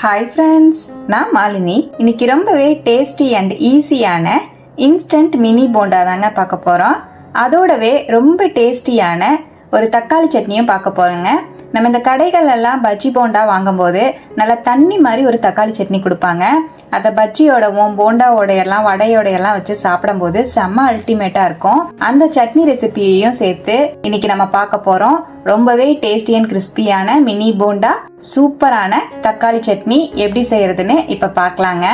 Hi friends நான் மாலினி. இன்னைக்கு ரொம்பவே டேஸ்டி அண்ட் ஈஸியான இன்ஸ்டன்ட் மினி போண்டா தாங்க பார்க்க போகிறோம் அதோடவே ரொம்ப டேஸ்டியான ஒரு தக்காளி சட்னியும் பார்க்க போகிறோங்க நம்ம இந்த கடைகள் எல்லாம் பஜ்ஜி போண்டா வாங்கும்போது நல்லா தண்ணி மாதிரி ஒரு தக்காளி சட்னி கொடுப்பாங்க. அதை பஜ்ஜியோடவும் போண்டாவோட எல்லாம் வடையோட எல்லாம் வச்சு சாப்பிடும்போது செம்ம அல்டிமேட்டாக இருக்கும். அந்த சட்னி ரெசிபியையும் சேர்த்து இன்னைக்கு நம்ம பார்க்க போகிறோம் ரொம்பவே டேஸ்டி அண்ட் கிறிஸ்பியான மினி போண்டா சூப்பரான தக்காளி சட்னி எப்படி செய்யறதுன்னு இப்ப பார்க்கலாங்க.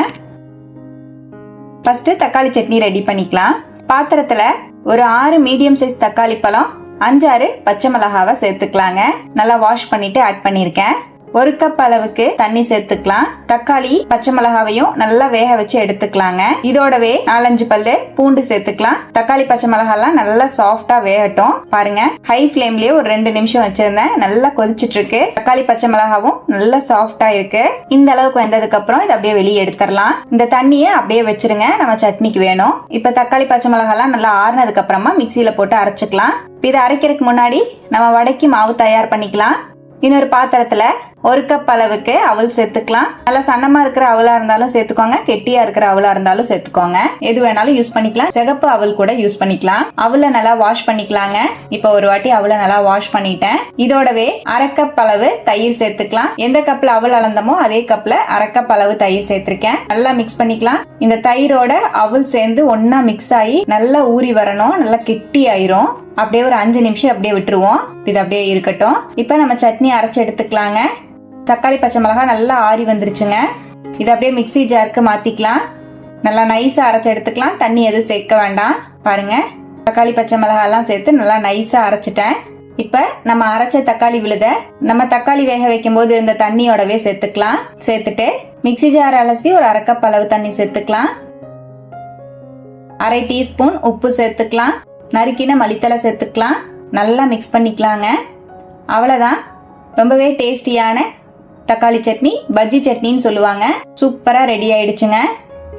ஃபர்ஸ்ட் தக்காளி சட்னி ரெடி பண்ணிக்கலாம். பாத்திரத்துல ஒரு ஆறு மீடியம் சைஸ் தக்காளி பழம் அஞ்சாறு பச்சை மிளகாவை சேர்த்துக்கலாங்க. நல்லா வாஷ் பண்ணிட்டு ஆட் பண்ணியிருக்கேன் ஒரு கப் அளவுக்கு தண்ணி சேர்த்துக்கலாம். தக்காளி பச்சை மிளகாவையும் நல்லா வேக வச்சு எடுத்துக்கலாங்க. இதோடவே நாலஞ்சு பல்லு பூண்டு சேர்த்துக்கலாம். தக்காளி பச்சை மிளகாலாம் நல்லா சாஃப்டா வேகட்டும். பாருங்க ஹை ஃபிளேம்லயே ஒரு ரெண்டு நிமிஷம் வச்சிருந்தேன். நல்லா கொதிச்சிட்டு இருக்கு தக்காளி பச்சை மிளகாவும் நல்லா சாஃப்டா இருக்கு. இந்த அளவுக்கு வந்ததுக்கு அப்புறம் இதை அப்படியே வெளியே எடுத்துடலாம். இந்த தண்ணியை அப்படியே வச்சிருங்க. நம்ம சட்னிக்கு வேணும். இப்ப தக்காளி பச்சை மிளகாலாம் நல்லா ஆறுனதுக்கு அப்புறமா மிக்சியில போட்டு அரைச்சிக்கலாம். இதை அரைக்கிறதுக்கு முன்னாடி நம்ம வடைக்கு மாவு தயார் பண்ணிக்கலாம். இன்னொரு பாத்திரத்துல ஒரு கப் அளவுக்கு அவல் சேர்த்துக்கலாம். நல்லா சன்னமா இருக்கிற அவலா இருந்தாலும் சேர்த்துக்கோங்க. கெட்டியா இருக்கிற அவலா இருந்தாலும் சேர்த்துக்கோங்க. எது வேணாலும் யூஸ் பண்ணிக்கலாம். சிகப்பு அவல் கூட யூஸ் பண்ணிக்கலாம். அவல நல்லா வாஷ் பண்ணிக்கலாங்க. இப்போ ஒரு வாட்டி அவல நல்லா வாஷ் பண்ணிட்டேன். இதோடவே அரை கப் அளவு தயிர் சேர்த்துக்கலாம். எந்த கப்ல அவல் அளந்தமோ அதே கப்ல அரை கப் அளவு தயிர் சேர்த்திருக்கேன். நல்லா மிக்ஸ் பண்ணிக்கலாம். இந்த தயிரோட அவல் சேர்ந்து ஒன்னா மிக்ஸ் ஆகி நல்லா ஊறி வரணும். நல்லா கெட்டி ஆயிரும். அப்படியே ஒரு அஞ்சு நிமிஷம் அப்படியே விட்டுருவோம். இது அப்படியே இருக்கட்டும். இப்போ நம்ம சட்னி அரைச்சு எடுத்துக்கலாங்க. தக்காளி பச்சை மிளகா நல்லா ஆறி வந்துருச்சுங்க. இதை அப்படியே மிக்ஸி ஜாருக்கு மாத்திக்கலாம். நல்லா நைஸா அரைச்சு எடுத்துக்கலாம். தண்ணி எதுவும் சேர்க்க வேண்டாம். பாருங்க. தக்காளி பச்சை மிளகாலாம் சேர்த்து நல்லா நைஸா அரைச்சிட்டேன். இப்ப நம்ம அரைச்ச தக்காளி விழுத நம்ம தக்காளி வேக வைக்கும் போது இந்த தண்ணியோடவே சேர்த்துக்கலாம். சேர்த்துட்டு மிக்ஸி ஜார் அலசி ஒரு அரை கப் அளவு தண்ணி சேர்த்துக்கலாம். அரை டீஸ்பூன் உப்பு சேர்த்துக்கலாம். நறுக்கின மல்லித்தலை சேர்த்துக்கலாம். நல்லா மிக்ஸ் பண்ணிக்கலாங்க. அவ்வளோதான் ரொம்பவே டேஸ்டியான தக்காளி சட்னி பஜ்ஜி சட்னின்னு சொல்லுவாங்க. சூப்பராக ரெடி ஆயிடுச்சுங்க.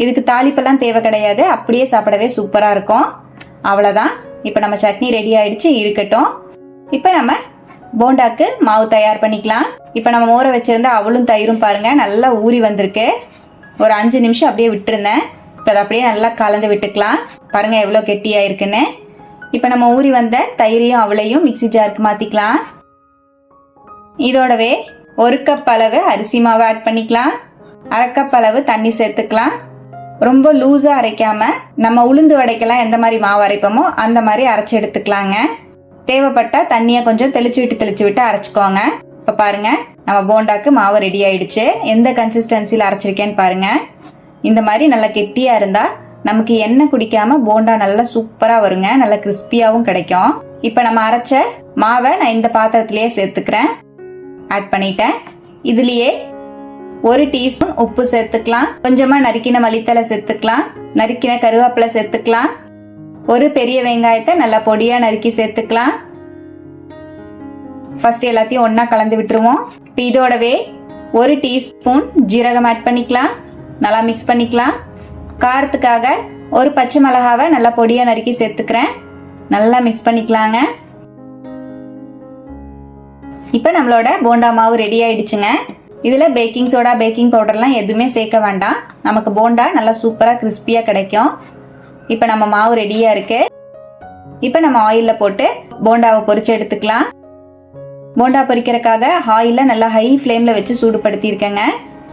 இதுக்கு தாளிப்பெல்லாம் தேவை கிடையாது. அப்படியே சாப்பிடவே சூப்பராக இருக்கும். அவ்வளோதான் இப்போ நம்ம சட்னி ரெடி ஆயிடுச்சு இருக்கட்டும். இப்போ நம்ம போண்டாக்கு மாவு தயார் பண்ணிக்கலாம். இப்போ நம்ம ஊற வச்சிருந்த அவளும் தயிரும் பாருங்க நல்லா ஊறி வந்திருக்கு. ஒரு அஞ்சு நிமிஷம் அப்படியே விட்டுருந்தேன். இப்போ அதை அப்படியே நல்லா கலந்து விட்டுக்கலாம். பாருங்க எவ்வளோ கெட்டியாக இருக்குன்னு. இப்போ நம்ம ஊறி வந்த தயிரையும் அவளையும் மிக்ஸி ஜாருக்கு மாற்றிக்கலாம் இதோடவே ஒரு கப் அளவு அரிசி மாவு ஆட் பண்ணிக்கலாம். அரை கப் அளவு தண்ணி சேர்த்துக்கலாம். ரொம்ப லூஸா அரைக்காம நம்ம உளுந்து வடைக்கெல்லாம் எந்த மாதிரி மாவு அரைப்போமோ அந்த மாதிரி அரைச்சி எடுத்துக்கலாங்க. தேவைப்பட்டா தண்ணியை கொஞ்சம் தெளிச்சு விட்டு தெளிச்சு விட்டு அரைச்சிக்கோங்க. இப்போ பாருங்க நம்ம போண்டாக்கு மாவு ரெடி ஆயிடுச்சு. எந்த கன்சிஸ்டன்சியில் அரைச்சிருக்கேன்னு பாருங்க. இந்த மாதிரி நல்லா கெட்டியா இருந்தா நமக்கு எண்ணெய் குடிக்காம போண்டா நல்லா சூப்பரா வருங்க. நல்லா கிறிஸ்பியாகவும் கிடைக்கும். இப்போ நம்ம அரைச்ச மாவை நான் இந்த பாத்திரத்திலேயே சேர்த்துக்கிறேன். ஆட் பண்ணிட்டேன். இதுலயே ஒரு டீஸ்பூன் உப்பு சேர்த்துக்கலாம். கொஞ்சமா நறுக்கின மல்லித்தலை சேர்த்துக்கலாம். நறுக்கின கருவேப்பிலை சேர்த்துக்கலாம். ஒரு பெரிய வெங்காயத்தை நல்லா பொடியா நறுக்கி சேர்த்துக்கலாம். ஃபர்ஸ்ட் எல்லாத்தையும் ஒன்றா கலந்து விட்டுருவோம். இப்போ இதோடவே ஒரு டீஸ்பூன் ஜீரகம் ஆட் பண்ணிக்கலாம். நல்லா மிக்ஸ் பண்ணிக்கலாம். காரத்துக்காக ஒரு பச்சை மிளகாவை நல்லா பொடியா நறுக்கி சேர்த்துக்கிறேன். நல்லா மிக்ஸ் பண்ணிக்கலாங்க. இப்போ நம்மளோட போண்டா மாவு ரெடி ஆயிடுச்சுங்க. இதில் பேக்கிங் சோடா பேக்கிங் பவுடர்லாம் எதுவுமே சேர்க்க வேண்டாம். நமக்கு போண்டா நல்லா சூப்பராக கிறிஸ்பியாக கிடைக்கும். இப்போ நம்ம மாவு ரெடியாக இருக்கு. இப்போ நம்ம ஆயிலில் போட்டு போண்டாவை பொரிச்சு எடுத்துக்கலாம். போண்டா பொரிக்கிறதுக்காக ஆயிலில் நல்லா ஹை ஃப்ளேமில் வச்சு சூடுபடுத்தியிருக்கேங்க.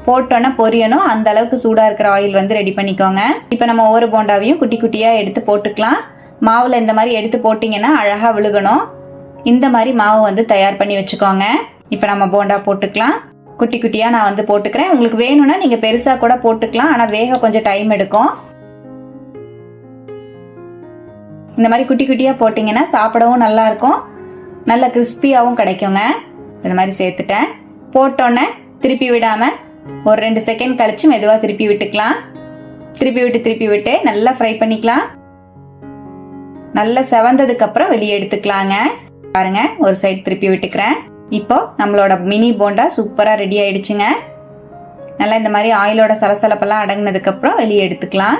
போட்டோன்னே பொரியணும். அந்த அளவுக்கு சூடாக இருக்கிற ஆயில் வந்து ரெடி பண்ணிக்கோங்க. இப்போ நம்ம ஒவ்வொரு போண்டாவையும் குட்டி குட்டியாக எடுத்து போட்டுக்கலாம். மாவில் இந்த மாதிரி எடுத்து போட்டிங்கன்னா அழகாக விழுகணும். இந்த மாதிரி மாவு வந்து தயார் பண்ணி வச்சுக்கோங்க. இப்போ நம்ம போண்டா போட்டுக்கலாம். குட்டி குட்டியாக நான் வந்து போட்டுக்கிறேன். உங்களுக்கு வேணும்னா நீங்கள் பெருசாக கூட போட்டுக்கலாம். ஆனால் வேக கொஞ்சம் டைம் எடுக்கும். இந்த மாதிரி குட்டி குட்டியாக போட்டிங்கன்னா சாப்பிடவும் நல்லாயிருக்கும் நல்ல கிறிஸ்பியாகவும் கிடைக்குங்க. இந்த மாதிரி சேர்த்துட்டேன். போட்டோன்னே திருப்பி விடாமல் ஒரு ரெண்டு செகண்ட் கழிச்சு மெதுவாக திருப்பி விட்டுக்கலாம். திருப்பி விட்டு திருப்பி விட்டு நல்லா ஃப்ரை பண்ணிக்கலாம். நல்லா செவந்ததுக்கு அப்புறம் வெளியே எடுத்துக்கலாங்க. பாருங்க ஒரு சைடு திருப்பி விட்டுக்கிறேன். இப்போ நம்மளோட மினி போண்டா சூப்பரா ரெடி ஆயிடுச்சுங்க. நல்லா இந்த மாதிரி ஆயிலோட சலசலப்பெல்லாம் அடங்கினதுக்கு அப்புறம் வெளியே எடுத்துக்கலாம்.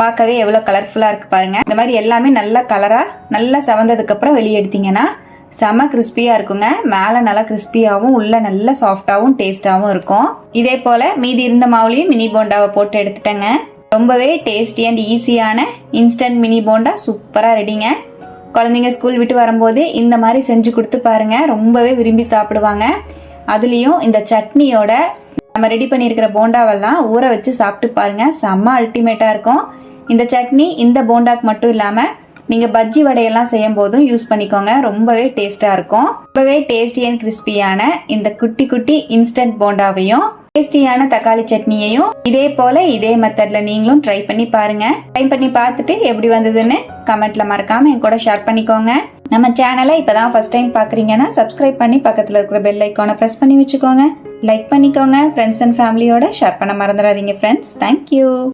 பார்க்கவே எவ்வளோ கலர்ஃபுல்லாக இருக்குது பாருங்க. இந்த மாதிரி எல்லாமே நல்லா கலராக நல்லா செவந்ததுக்கப்புறம் வெளியே எடுத்தீங்கன்னா செம கிறிஸ்பியாக இருக்குங்க. மேலே நல்லா கிறிஸ்பியாகவும் உள்ளே நல்ல சாஃப்டாகவும் டேஸ்டாகவும் இருக்கும். இதே போல் மீதி இருந்த மாவுலையும் மினி போண்டாவை போட்டு எடுத்துட்டேங்க. ரொம்பவே டேஸ்டி அண்ட் ஈஸியான இன்ஸ்டன்ட் மினி போண்டா சூப்பராக ரெடிங்க குழந்தைங்க ஸ்கூல் விட்டு வரும்போது இந்த மாதிரி செஞ்சு கொடுத்து பாருங்க. ரொம்பவே விரும்பி சாப்பிடுவாங்க. அதுலேயும் இந்த சட்னியோட நம்ம ரெடி பண்ணியிருக்கிற போண்டாவெல்லாம் ஊற வச்சு சாப்பிட்டு பாருங்க. செம்ம அல்டிமேட்டாக இருக்கும். இந்த சட்னி இந்த போண்டாக்கு மட்டும் இல்லாமல் நீங்கள் பஜ்ஜி வடையெல்லாம் செய்யும் போதும் யூஸ் பண்ணிக்கோங்க. ரொம்பவே டேஸ்ட்டாக இருக்கும். ரொம்பவே டேஸ்டி அண்ட் கிறிஸ்பியான இந்த குட்டி குட்டி இன்ஸ்டன்ட் போண்டாவையும் டேஸ்டியான தக்காளி சட்னியையும் இதே போல இதே மெத்தட்ல நீங்களும் ட்ரை பண்ணி பாருங்க. ட்ரை பண்ணி பார்த்துட்டு எப்படி வந்ததுன்னு கமெண்ட்ல மறக்காம என் கூட ஷேர் பண்ணிக்கோங்க. நம்ம சேனலை இப்பதான் ஃபர்ஸ்ட் டைம் பாக்குறீங்கன்னா சப்ஸ்கிரைப் பண்ணி பக்கத்துல இருக்கிற பெல் ஐக்கானை பிரஸ் பண்ணி வச்சுக்கோங்க. லைக் பண்ணிக்கோங்க. ஃப்ரெண்ட்ஸ் அண்ட் ஃபேமிலியோட ஷேர் பண்ண மறந்துடாதீங்க ஃப்ரெண்ட்ஸ் தேங்க்யூ